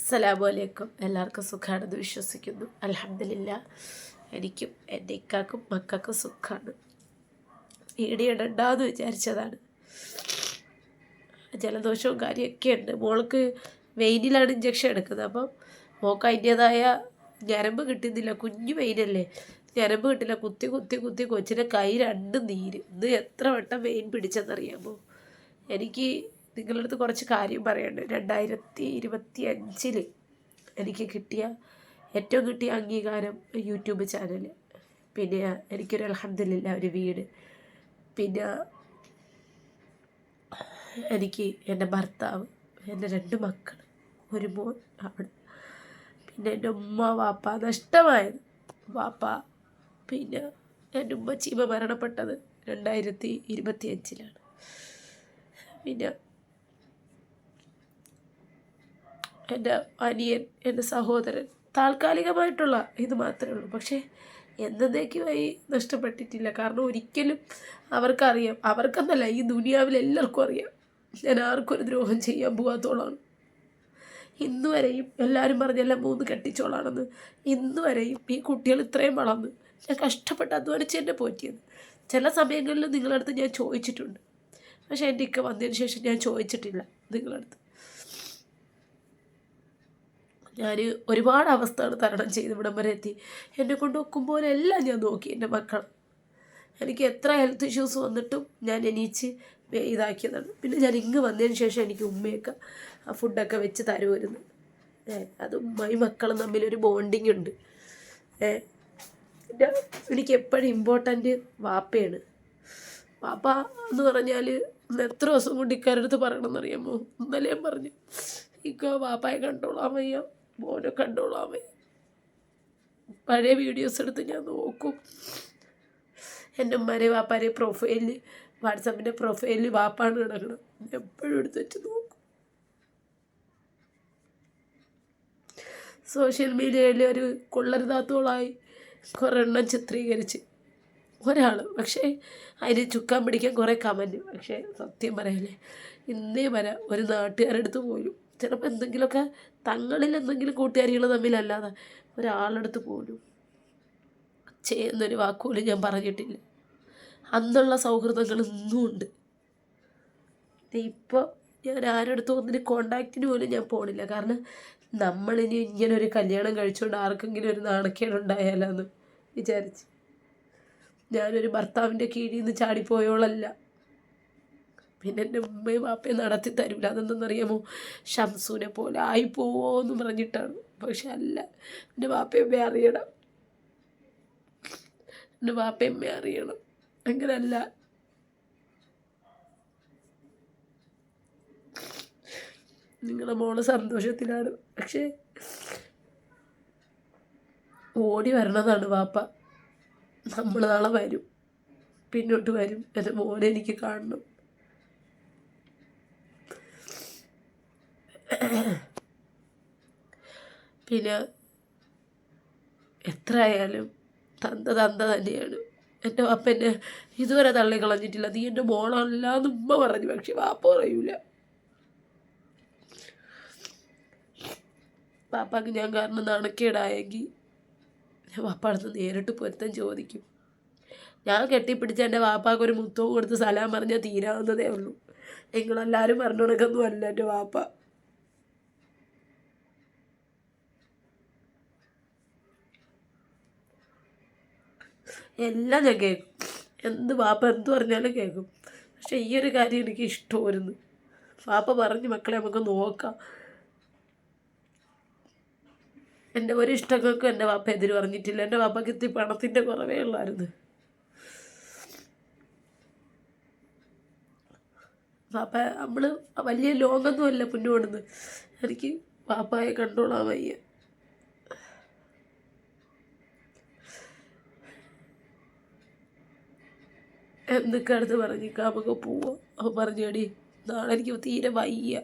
അസ്സലാമു അലൈക്കും. എല്ലാവർക്കും സുഖമാണെന്ന് വിശ്വസിക്കുന്നു. അലഹമില്ല എനിക്കും എന്റെ ഇക്കാക്കും മക്കൾക്കും സുഖമാണ് വീഡിയോ ഇടണ്ടെന്ന് വിചാരിച്ചതാണ്. ജലദോഷവും കാര്യമൊക്കെ ഉണ്ട് മോൾക്ക് വെയിനിലാണ് ഇഞ്ചക്ഷൻ എടുക്കുന്നത്. അപ്പം മോൾക്ക് അതിന്റേതായ ഞരമ്പ് കിട്ടുന്നില്ല. കുഞ്ഞു വെയിനല്ലേ. ഞരമ്പ് കിട്ടില്ല. കുത്തി കുത്തി കുത്തി കൊച്ചിന്റെ കൈ രണ്ട് നീര്. ഇന്ന് എത്ര വട്ടം വെയിൻ പിടിച്ചെന്നറിയാമോ? എനിക്ക് നിങ്ങളുടെ അടുത്ത് കുറച്ച് കാര്യം പറയണ്ട്. രണ്ടായിരത്തി ഇരുപത്തി അഞ്ചിൽ എനിക്ക് കിട്ടിയ ഏറ്റവും കിട്ടിയ അംഗീകാരം യൂട്യൂബ് ചാനൽ പിന്നെ എനിക്കൊരു അലഹമില്ല ഒരു വീട്. പിന്നെ എനിക്ക് എന്റെ ഭർത്താവ് എന്റെ രണ്ട് മക്കൾ ഒരു മോൻ അവിടെ പിന്നെ എന്റെ ഉമ്മ വാപ്പ നഷ്ടമായത്. വാപ്പ പിന്നെ എന്റെ ഉമ്മ ചീമ മരണപ്പെട്ടത് രണ്ടായിരത്തി ഇരുപത്തി അഞ്ചിലാണ് പിന്നെ എന്റെ അനിയൻ എന്റെ സഹോദരൻ താൽക്കാലികമായിട്ടുള്ള ഇത് മാത്രമേ ഉള്ളൂ. പക്ഷേ എന്നേക്കുമായി നഷ്ടപ്പെട്ടിട്ടില്ല. കാരണം ഒരിക്കലും അവർക്കറിയാം. അവർക്കെന്നല്ല ഈ ദുനിയാവിൽ എല്ലാവർക്കും അറിയാം. ഞാൻ ആർക്കും ഒരു ദ്രോഹം ചെയ്യാൻ പോകാത്തോളാണ് ഇന്നുവരെയും എല്ലാവരും പറഞ്ഞെല്ലാം മൂന്ന് കെട്ടിച്ചോളാണെന്ന് ഇന്നുവരെയും ഈ കുട്ടികൾ ഇത്രയും വളർന്ന് ഞാൻ കഷ്ടപ്പെട്ട് അധ്വാനിച്ച് എന്നെ പോറ്റിയത്. ചില സമയങ്ങളിൽ നിങ്ങളടുത്ത് ഞാൻ ചോദിച്ചിട്ടുണ്ട്. പക്ഷേ എന്റെ ഇക്ക വന്നതിന് ശേഷം ഞാൻ ചോദിച്ചിട്ടില്ല നിങ്ങളടുത്ത്. ഞാൻ ഒരുപാട് അവസ്ഥകൾ തരണം ചെയ്ത് ഇവിടം വരെ എത്തി. എന്നെ കൊണ്ട് വെക്കുമ്പോഴെല്ലാം ഞാൻ നോക്കി എന്റെ മക്കൾ എനിക്ക് എത്ര ഹെൽത്ത് ഇഷ്യൂസ് വന്നിട്ടും ഞാൻ എണീച്ച് ഇതാക്കിയതാണ്. പിന്നെ ഞാൻ ഇങ്ങ് വന്നതിന് ശേഷം എനിക്ക് ഉമ്മയൊക്കെ ആ ഫുഡൊക്കെ വെച്ച് തരുമായിരുന്നു ഏ അത് ഉമ്മയും മക്കളും തമ്മിലൊരു ബോണ്ടിങ് ഉണ്ട്. എനിക്ക് എപ്പോഴും ഇമ്പോർട്ടന്റ് വാപ്പയാണ്. വാപ്പ എന്ന് പറഞ്ഞാൽ എത്ര ദിവസം കൊണ്ട് ഇക്കാരടുത്ത് പറയണമെന്നറിയാമോ ഇന്നലെ ഞാൻ പറഞ്ഞു ഇക്ക വാപ്പായെ കണ്ടോളാൻ വയ്യ മോനെ കണ്ടോളാമേ. പഴയ വീഡിയോസ് എടുത്ത് ഞാൻ നോക്കും. എന്റെ ഉമ്മാരെ വാപ്പാരെ പ്രൊഫൈലിൽ വാട്സപ്പിന്റെ പ്രൊഫൈലിൽ വാപ്പാണ് കിടക്കണം എപ്പോഴും എടുത്ത് വെച്ച് നോക്കും. സോഷ്യൽ മീഡിയയിൽ ഒരു കൊള്ളരുതാത്തോളായി കുറേ എണ്ണം ചിത്രീകരിച്ച് ഒരാൾ പക്ഷേ അതിന് ചുക്കാൻ പിടിക്കാൻ കുറേ കമന്റ് പക്ഷേ സത്യം പറയല്ലേ ഇന്നേ വരെ ഒരു നാട്ടുകാരടുത്ത് പോലും ചിലപ്പോൾ എന്തെങ്കിലുമൊക്കെ തങ്ങളിൽ എന്തെങ്കിലും കൂട്ടുകാരികൾ തമ്മിലല്ലാതെ ഒരാളെടുത്ത് പോലും ചെയ്യുന്നൊരു വാക്കുപോലും ഞാൻ പറഞ്ഞിട്ടില്ല. അന്നുള്ള സൗഹൃദങ്ങൾ ഇന്നും ഉണ്ട് ഇപ്പോൾ ഞാൻ ആരടുത്തും ഒന്നിന് കോണ്ടാക്റ്റിന് പോലും ഞാൻ പോണില്ല. കാരണം നമ്മളിനി ഇങ്ങനെ ഒരു കല്യാണം കഴിച്ചുകൊണ്ട് ആർക്കെങ്കിലും ഒരു നാണക്കേട് ഉണ്ടായാലെന്ന് വിചാരിച്ച്. ഞാനൊരു ഭർത്താവിന്റെ കീഴിൽ നിന്ന് ചാടിപ്പോയോളല്ല. പിന്നെ എന്റെ ഉമ്മയും വാപ്പയും നടത്തി തരില്ല അതെന്തെന്നറിയാമോ? ഷംസൂനെ പോലെ ആയി പോവോ എന്ന് പറഞ്ഞിട്ടാണ്. പക്ഷെ അല്ല. എന്റെ വാപ്പയമ്മയെ അറിയണം. എന്റെ വാപ്പയമ്മയെ അറിയണം. അങ്ങനല്ല. നിങ്ങളുടെ മോൾ സന്തോഷത്തിലാണ്. പക്ഷേ ഓടി വരണതാണ് വാപ്പ. നമ്മൾ നാളെ വരും. പിന്നോട്ട് വരും. എന്റെ മോനെ എനിക്ക് കാണണം. പിന്നെ എത്ര ആയാലും തന്ത തന്ത തന്നെയാണ്. എന്റെ വാപ്പ എന്നെ ഇതുവരെ തള്ളി കളഞ്ഞിട്ടില്ല നീ എന്റെ മോളല്ല എന്ന് ഉമ്മ പറഞ്ഞു. പക്ഷെ വാപ്പ പറയൂല. വാപ്പാക്ക് ഞാൻ കാരണം നാണക്കേടായെങ്കിൽ ഞാൻ വാപ്പാടത്ത് നേരിട്ട് പൊരുത്തം ചോദിക്കും. ഞാൻ കെട്ടിപ്പിടിച്ച എന്റെ വാപ്പാക്ക് ഒരു മുത്തവും കൊടുത്ത് സലാം പറഞ്ഞാൽ തീരാവുന്നതേ ഉള്ളൂ. നിങ്ങളെല്ലാവരും പറഞ്ഞു അല്ല എന്റെ വാപ്പ. എല്ലാം ഞാൻ കേൾക്കും എന്ത് വാപ്പ എന്ത് പറഞ്ഞാലും കേൾക്കും പക്ഷെ ഈ ഒരു കാര്യം എനിക്ക് ഇഷ്ടമായിരുന്നു. പാപ്പ പറഞ്ഞ് മക്കളെ നമുക്ക് നോക്കാം. എന്റെ ഒരു ഇഷ്ടങ്ങൾക്കും എന്റെ വാപ്പ എതിര് പറഞ്ഞിട്ടില്ല. എന്റെ പാപ്പയ്ക്ക് ഇത്തിരി പണത്തിന്റെ കുറവേ ഉള്ളായിരുന്നു. പാപ്പ നമ്മൾ വലിയ ലോകമൊന്നുമല്ല അല്ല മുന്നോടുന്നത് എനിക്ക് വാപ്പായെ കണ്ടോളാൻ വയ്യ. എന്നൊക്കെ അടുത്ത് പറഞ്ഞു നമുക്ക് പോവാം. അപ്പോൾ പറഞ്ഞു എടി നാളെ എനിക്ക് തീരെ വയ്യ.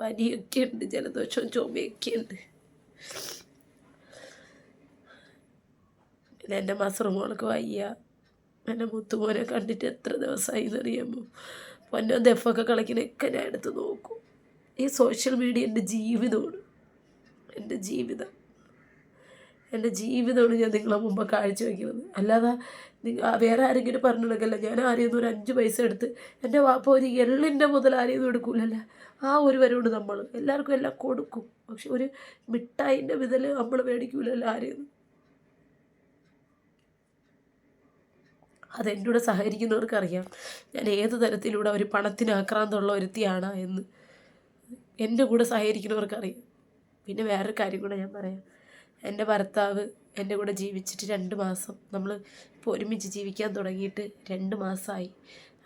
പനിയൊക്കെ ഉണ്ട് ജലദോഷവും ചുമയൊക്കെ ഉണ്ട്. പിന്നെ എന്റെ മസറുമോൾക്ക് വയ്യ. എന്റെ മുത്തുമോനെ കണ്ടിട്ട് എത്ര ദിവസമായി എന്നറിയാമോ പൊന്നോ ദഫൊക്കെ കളിക്കണൊക്കെ ഞാൻ എടുത്ത് നോക്കും. ഈ സോഷ്യൽ മീഡിയ എന്റെ ജീവിതമാണ്. എന്റെ ജീവിതം. എന്റെ ജീവിതമാണ് ഞാൻ നിങ്ങളെ മുമ്പ് കാഴ്ചവെക്കുന്നത് അല്ലാതെ വേറെ ആരെങ്കിലും പറഞ്ഞിടക്കല്ല ഞാൻ ആരെയൊന്നും ഒരു അഞ്ച് പൈസ എടുത്ത് എന്റെ വാപ്പ ഒരു എള്ളിന്റെ മുതൽ ആരെയൊന്നും എടുക്കൂലല്ല? ആ ഒരു വരോട് നമ്മൾ. എല്ലാവർക്കും എല്ലാം കൊടുക്കും. പക്ഷെ ഒരു മിഠായിന്റെ മുതൽ നമ്മൾ മേടിക്കൂലല്ലോ ആരെയൊന്നും കൂടെ സഹകരിക്കുന്നവർക്കറിയാം. ഞാൻ ഏത് തരത്തിലൂടെ ഒരു പണത്തിന് ആക്രാന്തമുള്ള ഒരുത്തിയാണ് എന്ന്. എന്റെ കൂടെ സഹകരിക്കുന്നവർക്കറിയാം. പിന്നെ വേറൊരു കാര്യം കൂടെ ഞാൻ പറയാം. എന്റെ ഭർത്താവ് എന്റെ കൂടെ ജീവിച്ചിട്ട് രണ്ട് മാസം. നമ്മൾ ഇപ്പോൾ ഒരുമിച്ച് ജീവിക്കാൻ തുടങ്ങിയിട്ട് രണ്ട് മാസമായി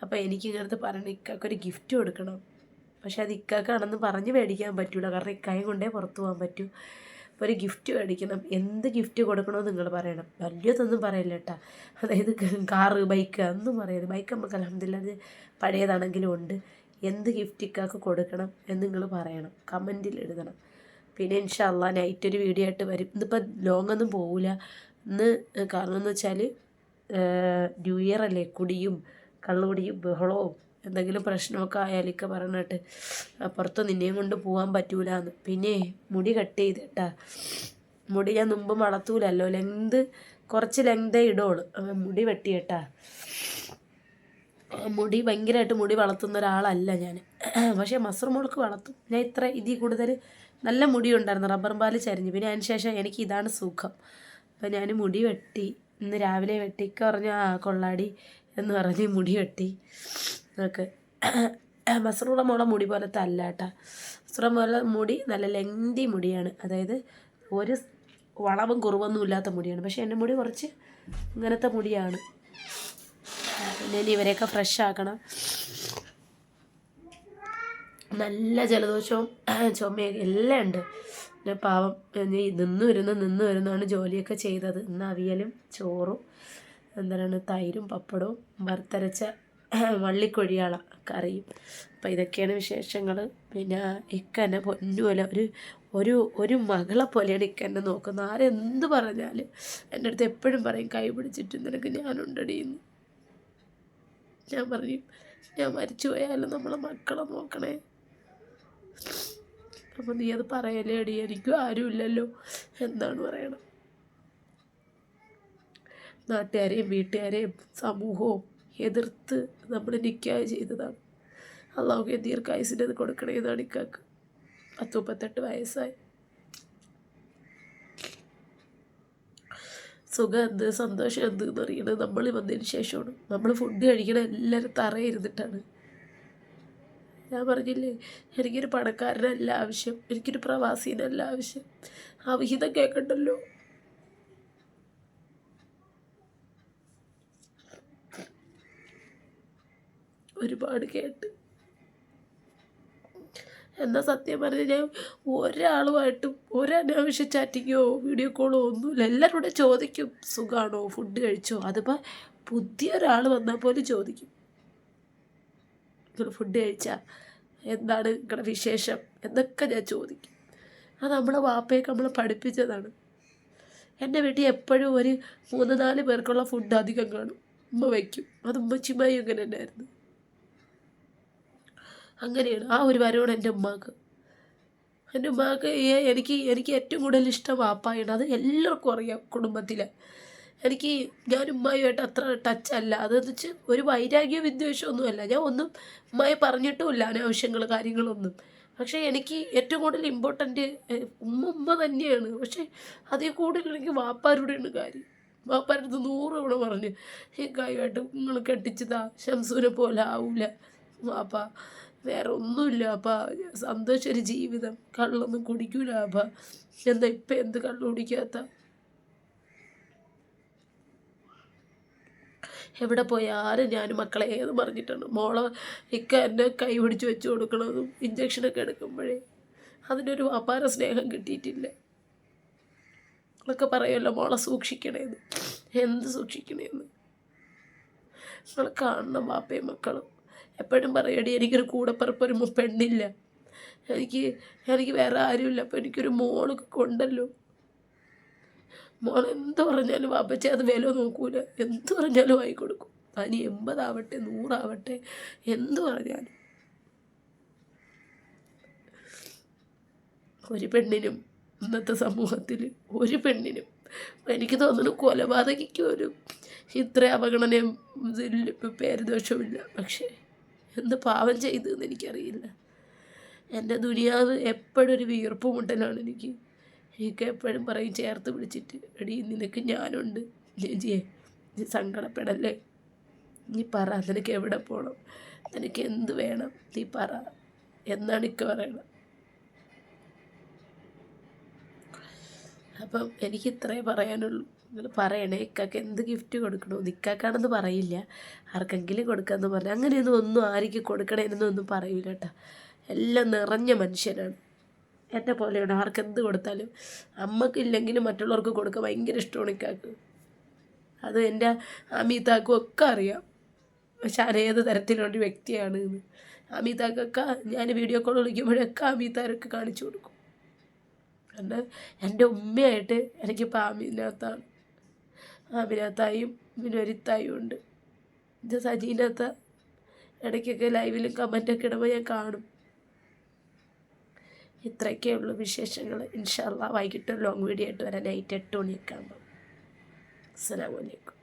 അപ്പോൾ എനിക്ക് ഇങ്ങനത്തെ പറഞ്ഞ ഇക്കാക്കൊരു ഗിഫ്റ്റ് കൊടുക്കണം. പക്ഷേ അത് ഇക്കാക്കാണെന്ന് പറഞ്ഞ് മേടിക്കാൻ പറ്റില്ല കാരണം ഇക്കായും കൊണ്ടേ പുറത്തു പോകാൻ പറ്റൂ. അപ്പോൾ ഒരു ഗിഫ്റ്റ് മേടിക്കണം. എന്ത് ഗിഫ്റ്റ് കൊടുക്കണമെന്ന് നിങ്ങൾ പറയണം. വലിയതൊന്നും പറയില്ല കേട്ടാ. അതായത് കാറ് ബൈക്ക് ഒന്നും പറയരുത്. ബൈക്ക് നമുക്ക് അലഹമില്ല അത് പഴയതാണെങ്കിലും ഉണ്ട്. എന്ത് ഗിഫ്റ്റ് ഇക്കാക്ക് കൊടുക്കണം എന്ന് നിങ്ങൾ പറയണം. കമന്റിൽ എഴുതണം. പിന്നെ ഇൻഷാല്ല നൈറ്റ് ഒരു വീഡിയോ ആയിട്ട് വരും. ഇന്നിപ്പോൾ ലോങ് ഒന്നും പോവില്ല ഇന്ന് കാരണം എന്ന് വെച്ചാൽ ന്യൂ ഇയർ അല്ലേ? കുടിയും കള്ളുകുടിയും ബഹളവും എന്തെങ്കിലും പ്രശ്നമൊക്കെ ആയാലൊക്കെ പറഞ്ഞിട്ട് പുറത്ത് നിന്നെയും കൊണ്ട് പോകാൻ പറ്റൂല എന്ന് പിന്നെ മുടി കട്ട് ചെയ്ത് കേട്ടാ മുടി ഞാൻ മുമ്പ് വളർത്തൂലല്ലോ ലെങ്ത് കുറച്ച് ലെങ്തേ ഇടുള്ളൂ മുടി വെട്ടി കേട്ടാ മുടി ഭയങ്കരമായിട്ട് മുടി വളർത്തുന്ന ഒരാളല്ല ഞാൻ പക്ഷേ മസർ മുളക്ക് വളർത്തും. ഞാൻ ഇത്ര ഇതിൽ കൂടുതൽ നല്ല മുടി ഉണ്ടായിരുന്നു റബ്ബർ പാൽ ചരിഞ്ഞു. പിന്നെ അതിന് ശേഷം എനിക്ക് ഇതാണ് സുഖം. അപ്പം ഞാൻ മുടി വെട്ടി. ഇന്ന് രാവിലെ വെട്ടിക്ക് പറഞ്ഞ ആ കൊള്ളാടി എന്ന് പറഞ്ഞ് മുടി വെട്ടി. നമുക്ക് മസറൂടെ മോളെ മുടി പോലത്തെ അല്ല കേട്ടോ. മസറൂടെ മോളെ മുടി നല്ല ലെങ്തി മുടിയാണ്. അതായത് ഒരു വളവും കുറവൊന്നും ഇല്ലാത്ത മുടിയാണ്. പക്ഷേ എന്റെ മുടി കുറച്ച് ഇങ്ങനത്തെ മുടിയാണ്. പിന്നെ ഇനി ഇവരെയൊക്കെ ഫ്രഷ് ആക്കണം. നല്ല ജലദോഷവും ചുമയൊക്കെ എല്ലാം ഉണ്ട്. പിന്നെ പാവം നിന്ന് വരുന്ന നിന്ന് വരുന്നതാണ് ജോലിയൊക്കെ ചെയ്തത്. ഇന്ന് അവിയലും ചോറും എന്താണ് തൈരും പപ്പടവും വറുത്തരച്ച വള്ളിക്കൊഴിയാള കറിയും. അപ്പം ഇതൊക്കെയാണ് വിശേഷങ്ങൾ പിന്നെ ഇക്കന്നെ പൊന്നുപോലെ ഒരു ഒരു ഒരു മകളെ പോലെയാണ് ഇക്കന്നെ നോക്കുന്നത്. ആരെന്ത് പറഞ്ഞാലും എന്റെ അടുത്ത് എപ്പോഴും പറയും കൈ പിടിച്ചിട്ട് നിനക്ക് ഞാനുണ്ടടിയെന്ന് ഞാൻ പറയും ഞാൻ മരിച്ചു പോയാലും നമ്മളെ മക്കളെ നോക്കണേ? അപ്പം നീ അത് പറയലേ അടി എനിക്കും ആരുമില്ലല്ലോ എന്താണ് പറയണം നാട്ടുകാരെയും വീട്ടുകാരെയും സമൂഹവും എതിർത്ത് നമ്മൾ നിൽക്കുക ചെയ്തതാണ്. അള്ളാഹു ദീർഘായുസിന്റെ അത് കൊടുക്കണേ എന്നാണ് ഇക്കാക്ക്. പത്ത് മുപ്പത്തെട്ട് വയസ്സായി. സുഖം എന്ത്? സന്തോഷം എന്ത് എന്ന് അറിയണത് നമ്മൾ വന്നതിന് ശേഷമാണ്. നമ്മൾ ഫുഡ് കഴിക്കണ എല്ലാവരും തറയിരുന്നിട്ടാണ് ഞാൻ പറഞ്ഞില്ലേ എനിക്കൊരു പണക്കാരനല്ല ആവശ്യം എനിക്കൊരു പ്രവാസീനല്ല ആവശ്യം. ആ വിഹിതം കേൾക്കണ്ടല്ലോ. ഒരുപാട് കേട്ട്. എന്നാൽ സത്യം പറഞ്ഞ് ഞാൻ ഒരാളുമായിട്ടും ഒരനാവശ്യ ചാറ്റിങ്ങോ വീഡിയോ കോളോ ഒന്നുമില്ല. എല്ലാവരും ചോദിക്കും സുഖമാണോ ഫുഡ് കഴിച്ചോ? അതിപ്പോൾ പുതിയ ഒരാൾ വന്നാൽ പോലും ചോദിക്കും. നിങ്ങൾ ഫുഡ് കഴിച്ചാൽ എന്താണ് നിങ്ങളുടെ വിശേഷം? എന്നൊക്കെ ഞാൻ ചോദിക്കും. അത് നമ്മളെ വാപ്പയൊക്കെ നമ്മളെ പഠിപ്പിച്ചതാണ്. എന്റെ വീട്ടിൽ എപ്പോഴും ഒരു മൂന്ന് നാല് പേർക്കുള്ള ഫുഡ് അധികം കാണും. ഉമ്മ വയ്ക്കും. അത് ഉമ്മച്ചിമായി അങ്ങനെ തന്നെയായിരുന്നു. അങ്ങനെയാണ്. ആ ഒരു വരവാണ് എന്റെ ഉമ്മാക്ക്. എന്റെ ഉമ്മാക്ക് എനിക്ക് എനിക്ക് ഏറ്റവും കൂടുതൽ ഇഷ്ടം വാപ്പായാണ്. അത് എല്ലാവർക്കും അറിയാം കുടുംബത്തിൽ എനിക്ക് ഞാൻ ഉമ്മായുമായിട്ട് അത്ര ടച്ച് അല്ല. അതെന്ന് വെച്ച് ഒരു വൈരാഗ്യ വിദ്വേഷമൊന്നുമല്ല ഞാൻ ഒന്നും ഉമ്മയെ പറഞ്ഞിട്ടുമില്ല അനാവശ്യങ്ങൾ കാര്യങ്ങളൊന്നും. പക്ഷേ എനിക്ക് ഏറ്റവും കൂടുതൽ ഇമ്പോർട്ടന്റ് ഉമ്മ ഉമ്മ തന്നെയാണ്. പക്ഷേ അതേ കൂടുതൽ എനിക്ക് വാപ്പാരുടെയാണ് കാര്യം. വാപ്പാരടുത്ത് നൂറ് തവണ പറഞ്ഞ് ഈ കായുമായിട്ട് നിങ്ങൾ കെട്ടിച്ചതാ ശംസൂനെ പോലെ ആവൂല വാപ്പ. വേറെ ഒന്നുമില്ല അപ്പ സന്തോഷ ഒരു ജീവിതം. കള്ളൊന്നും കുടിക്കൂല അപ്പ എന്താ ഇപ്പം എന്ത് കള്ളു കുടിക്കാത്ത? എവിടെ പോയാലും ഞാൻ മക്കളെ ഏത് പറഞ്ഞിട്ടുണ്ട് മോളെ ഇക്ക എന്നെ കൈ പിടിച്ച് വെച്ച് കൊടുക്കണതും ഇഞ്ചക്ഷനൊക്കെ എടുക്കുമ്പോഴേ അതിനൊരു അപാര സ്നേഹം കിട്ടിയിട്ടില്ല. എന്നൊക്കെ പറയുമല്ലോ മോളെ സൂക്ഷിക്കണേന്ന് എന്ത് സൂക്ഷിക്കണേന്ന് നിങ്ങൾ കാണണം വാപ്പയും മക്കളും. എപ്പോഴും പറയടി എനിക്കൊരു കൂടപ്പറപ്പൊരു പെണ്ണില്ല. എനിക്ക് എനിക്ക് വേറെ ആരുമില്ല. അപ്പോൾ എനിക്കൊരു മോളൊക്കെ കൊണ്ടല്ലോ. മോൾ എന്ത് പറഞ്ഞാലും അപ്പച്ച അത് വില നോക്കൂല. എന്ത് പറഞ്ഞാലും വാങ്ങി കൊടുക്കും. അതിന് എൺപതാവട്ടെ നൂറാവട്ടെ എന്ത് പറഞ്ഞാലും. ഒരു പെണ്ണിനും ഇന്നത്തെ സമൂഹത്തിൽ ഒരു പെണ്ണിനും എനിക്ക് തോന്നുന്നു കൊലപാതകയ്ക്ക് ഒരു ഇത്ര അവഗണനയും ഇതില്ല ഇപ്പം പേരുദോഷവുമില്ല. പക്ഷേ എന്ത് പാവം ചെയ്തതെന്ന് എനിക്കറിയില്ല. എന്റെ ദുനിയാവ് എപ്പോഴും ഒരു വീർപ്പ് മുട്ടലാണ് എനിക്ക്. എനിക്ക് എപ്പോഴും പറയും ചേർത്ത് പിടിച്ചിട്ട്. എടി നിനക്ക് ഞാനുണ്ട്. ചേച്ചിയെ സങ്കടപ്പെടല്ലേ? നീ പറ നിനക്ക് എവിടെ പോകണം നിനക്ക് എന്ത് വേണം? നീ പറ. എന്നാണ് ഇക്ക പറയണം അപ്പം എനിക്ക് ഇത്രേ പറയാനുള്ളൂ. നിങ്ങൾ പറയണേ ഇക്കാക്ക് എന്ത് ഗിഫ്റ്റ് കൊടുക്കണോ ഇക്കാക്കാണെന്ന് പറയില്ല. ആർക്കെങ്കിലും കൊടുക്കാമെന്ന് പറഞ്ഞു. അങ്ങനെയൊന്നും ഒന്നും ആർക്ക് കൊടുക്കണേന്നൊന്നും ഒന്നും പറയൂല കേട്ടോ. എല്ലാം നിറഞ്ഞ മനുഷ്യനാണ്. എന്നെ പോലെയാണ്. ആർക്കെന്ത് കൊടുത്താലും അമ്മക്കില്ലെങ്കിലും മറ്റുള്ളവർക്ക് കൊടുക്കാൻ ഭയങ്കര ഇഷ്ടമാണ് ഇക്കാക്ക്. അത് എന്റെ അമിതാക്കും ഒക്കെ അറിയാം. പക്ഷെ ഏത് തരത്തിലുള്ള വ്യക്തിയാണ് എന്ന് അമിതാക്കൊക്കെ ഞാൻ വീഡിയോ കോൾ വിളിക്കുമ്പോഴൊക്കെ അമിതാരൊക്കെ കാണിച്ചു കൊടുക്കും. കാരണം എന്റെ ഉമ്മയായിട്ട് എനിക്കിപ്പോൾ ആമിനകത്താണ് ആമിനകത്തായും പിന്നെ ഒരിത്തായും ഉണ്ട്. ഇത് സജീനകത്ത ഇടയ്ക്കൊക്കെ ലൈവിലും കമന്റൊക്കെ ഇടുമ്പോൾ ഞാൻ കാണും. ഇത്രയൊക്കെ ഉള്ളൂ വിശേഷങ്ങൾ. ഇൻഷാല്ല വൈകിട്ട് ലോങ് വീഡിയോ ആയിട്ട് വരാൻ നൈറ്റ് എട്ട് മണിയൊക്കെ ആകുമ്പോൾ അസ്സലാമു അലൈക്കും.